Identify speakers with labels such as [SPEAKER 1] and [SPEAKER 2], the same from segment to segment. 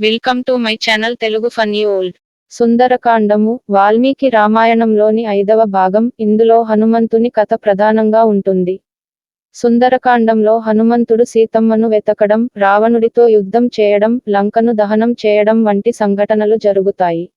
[SPEAKER 1] Welcome to my channel Telugu funny old.
[SPEAKER 2] సుందరకాండము Valmiki రామాయణంలోని ఐదవ భాగం ఇందులో హనుమంతుని కథ ప్రధానంగా ఉంటుంది. సుందరకాండంలో హనుమంతుడు సీతమ్మను వెతకడం రావణుడితో యుద్ధం చేయడం లంకను దహనం చేయడం వంటి సంఘటనలు జరుగుతాయి.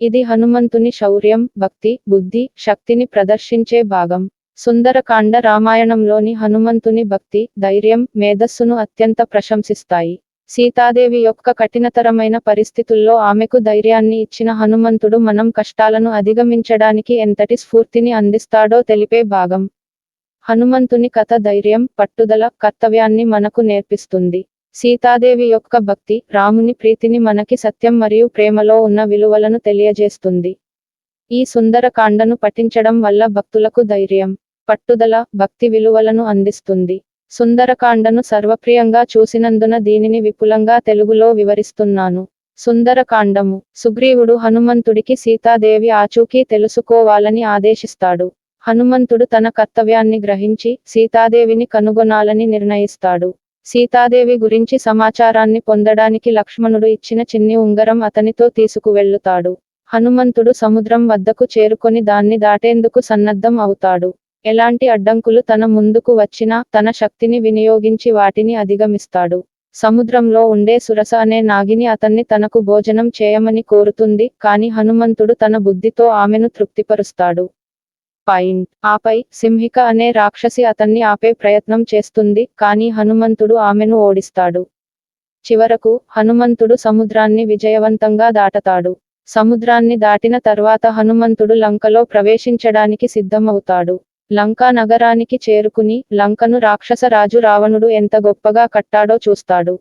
[SPEAKER 2] ఇది హనుమంతుని శౌర్యం భక్తి బుద్ధి శక్తిని ప్రదర్శించే భాగం. సుందరకాండ రామాయణంలోని హనుమంతుని భక్తి ధైర్యం మేధస్సును అత్యంత ప్రశంసిస్తాయి. సీతాదేవి యొక్క కఠినతరమైన పరిస్థితుల్లో ఆమెకు ధైర్యాన్ని ఇచ్చిన హనుమంతుడు మనం కష్టాలను అధిగమించడానికి ఎంతటి స్ఫూర్తిని అందిస్తాడో తెలిపే భాగం. హనుమంతుని కథ ధైర్యం పట్టుదల కర్తవ్యాన్ని మనకు నేర్పిస్తుంది. సీతాదేవి యొక్క భక్తి రాముని ప్రీతిని మనకి సత్యం మరియు ప్రేమలో ఉన్న విలువలను తెలియజేస్తుంది. ఈ సుందరకాండను పఠించడం వల్ల భక్తులకు ధైర్యం పట్టుదల భక్తి విలువలను అందిస్తుంది. సుందరకాండను సర్వప్రియంగా చూసినందున దీనిని విపులంగా తెలుగులో వివరిస్తున్నాను. సుందరకాండము. సుగ్రీవుడు హనుమంతుడికి సీతాదేవి ఆచూకీ తెలుసుకోవాలని ఆదేశిస్తాడు. హనుమంతుడు తన కర్తవ్యాన్ని గ్రహించి సీతాదేవిని కనుగొనాలని నిర్ణయిస్తాడు. సీతాదేవి గురించి సమాచారాన్ని పొందడానికి లక్ష్మణుడు ఇచ్చిన చిన్ని ఉంగరం అతనితో తీసుకువెళ్ళుతాడు హనుమంతుడు సముద్రం వద్దకు చేరుకొని దాన్ని దాటేందుకు సన్నద్ధం అవుతాడు. ఎలాంటి అడ్డంకులు తన ముందుకు వచ్చినా తన శక్తిని వినియోగించి వాటిని అధిగమిస్తాడు. సముద్రంలో ఉండే సురస అనే నాగిని అతన్ని తనకు భోజనం చేయమని కోరుతుంది కాని హనుమంతుడు తన బుద్ధితో ఆమెను తృప్తిపరుస్తాడు. పాయింట్. ఆపై సింహిక అనే రాక్షసి అతన్ని ఆపే ప్రయత్నం చేస్తుంది కానీ హనుమంతుడు ఆమెను ఓడిస్తాడు. చివరకు హనుమంతుడు సముద్రాన్ని విజయవంతంగా దాటతాడు. సముద్రాన్ని దాటిన తర్వాత హనుమంతుడు లంకలో ప్రవేశించడానికి సిద్ధమవుతాడు. లంకా నగరానికి చేరుకుని లంకను రాక్షస రాజు రావణుడు ఎంత గొప్పగా కట్టాడో చూస్తాడు.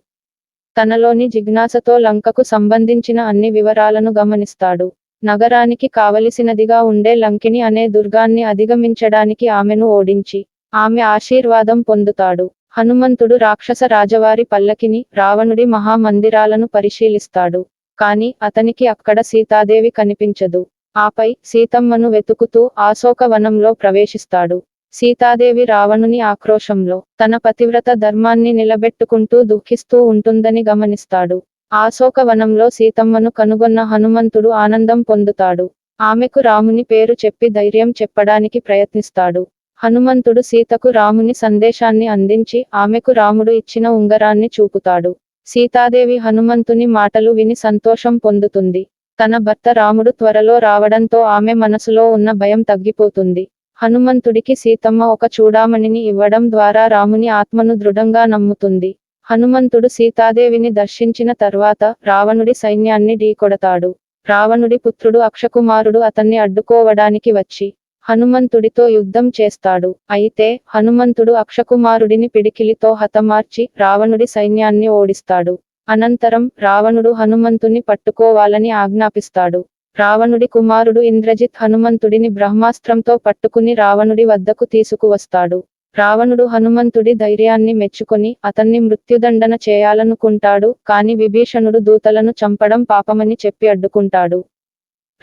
[SPEAKER 2] తనలోని జిజ్ఞాసతో లంకకు సంబంధించిన అన్ని వివరాలను గమనిస్తాడు. నగరానికి కావలసినదిగా ఉండే లంకిని అనే దుర్గాన్ని అధిగమించడానికి ఆమెను ఓడించి ఆమె ఆశీర్వాదం పొందుతాడు. హనుమంతుడు రాక్షస రాజవారి పల్లకిని రావణుడి మహామందిరాలను పరిశీలిస్తాడు. కాని అతనికి అక్కడ సీతాదేవి కనిపించదు. ఆపై సీతమ్మను వెతుకుతూ ఆశోక వనంలో ప్రవేశిస్తాడు. సీతాదేవి రావణుని ఆక్రోశంలో తన పతివ్రత ధర్మాన్ని నిలబెట్టుకుంటూ దుఃఖిస్తూ ఉంటుందని గమనిస్తాడు. ఆశోక వనంలో సీతమ్మను కనుగొన్న హనుమంతుడు ఆనందం పొందుతాడు. ఆమెకు రాముని పేరు చెప్పి ధైర్యం చెప్పడానికి ప్రయత్నిస్తాడు. హనుమంతుడు సీతకు రాముని సందేశాన్ని అందించి ఆమెకు రాముడు ఇచ్చిన ఉంగరాన్ని చూపుతాడు. సీతాదేవి హనుమంతుని మాటలు విని సంతోషం పొందుతుంది. తన భర్త రాముడు త్వరలో రావడంతో ఆమె మనసులో ఉన్న భయం తగ్గిపోతుంది. హనుమంతుడికి సీతమ్మ ఒక చూడామణిని ఇవ్వడం ద్వారా రాముని ఆత్మను దృఢంగా నమ్ముతుంది. హనుమంతుడు సీతాదేవిని దర్శించిన తర్వాత రావణుడి సైన్యాన్ని ఢీకొడతాడు. రావణుడి పుత్రుడు అక్షకుమారుడు అతన్ని అడ్డుకోవడానికి వచ్చి హనుమంతుడితో యుద్ధం చేస్తాడు. అయితే హనుమంతుడు అక్షకుమారుడిని పిడికిలితో హతమార్చి రావణుడి సైన్యాన్ని ఓడిస్తాడు. అనంతరం రావణుడు హనుమంతుని పట్టుకోవాలని ఆజ్ఞాపిస్తాడు. రావణుడి కుమారుడు ఇంద్రజిత్ హనుమంతుడిని బ్రహ్మాస్త్రంతో పట్టుకుని రావణుడి వద్దకు తీసుకువస్తాడు. రావణుడు హనుమంతుడి ధైర్యాన్ని మెచ్చుకొని అతన్ని మృత్యుదండన చేయాలనుకుంటాడు కాని విభీషణుడు దూతలను చంపడం పాపమని చెప్పి అడ్డుకుంటాడు.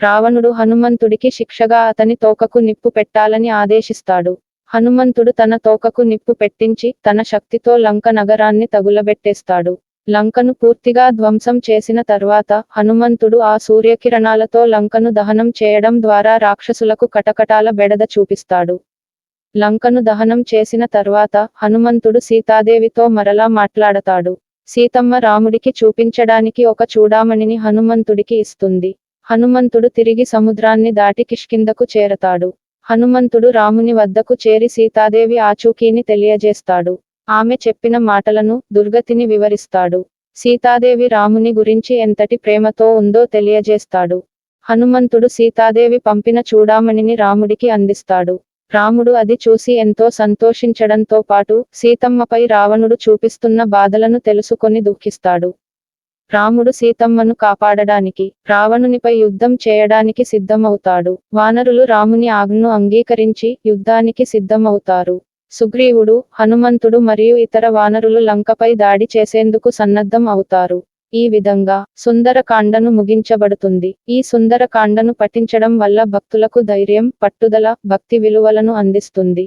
[SPEAKER 2] రావణుడు హనుమంతుడికి శిక్షగా అతని తోకకు నిప్పు పెట్టాలని ఆదేశిస్తాడు. హనుమంతుడు తన తోకకు నిప్పు పెట్టించి తన శక్తితో లంక నగరాన్ని తగులబెట్టేస్తాడు. లంకను పూర్తిగా ధ్వంసం చేసిన తర్వాత హనుమంతుడు ఆ సూర్యకిరణాలతో లంకను దహనం చేయడం ద్వారా రాక్షసులకు కటకటాల బెడద చూపిస్తాడు. లంకను దహనం చేసిన తర్వాత హనుమంతుడు సీతాదేవితో మరలా మాట్లాడతాడు. సీతమ్మ రాముడికి చూపించడానికి ఒక చూడామణిని హనుమంతుడికి ఇస్తుంది. హనుమంతుడు తిరిగి సముద్రాన్ని దాటి కిష్కిందకు చేరతాడు. హనుమంతుడు రాముని వద్దకు చేరి సీతాదేవి ఆచూకీని తెలియజేస్తాడు. ఆమె చెప్పిన మాటలను దుర్గతిని వివరిస్తాడు. సీతాదేవి రాముని గురించి ఎంతటి ప్రేమతో ఉందో తెలియజేస్తాడు. హనుమంతుడు సీతాదేవి పంపిన చూడామణిని రాముడికి అందిస్తాడు. రాముడు అది చూసి ఎంతో సంతోషించడంతో పాటు సీతమ్మపై రావణుడు చూపిస్తున్న బాధలను తెలుసుకొని దుఃఖిస్తాడు. రాముడు సీతమ్మను కాపాడడానికి రావణునిపై యుద్ధం చేయడానికి సిద్ధమవుతాడు. వానరులు రాముని ఆజ్ఞను అంగీకరించి యుద్ధానికి సిద్ధమవుతారు. సుగ్రీవుడు హనుమంతుడు మరియు ఇతర వానరులు లంకపై దాడి చేసేందుకు సన్నద్ధం అవుతారు. ఈ విధంగా సుందరకాండను ముగించబడుతుంది. ఈ సుందరకాండను పఠించడం వల్ల భక్తులకు ధైర్యం పట్టుదల భక్తి విలువలను అందిస్తుంది.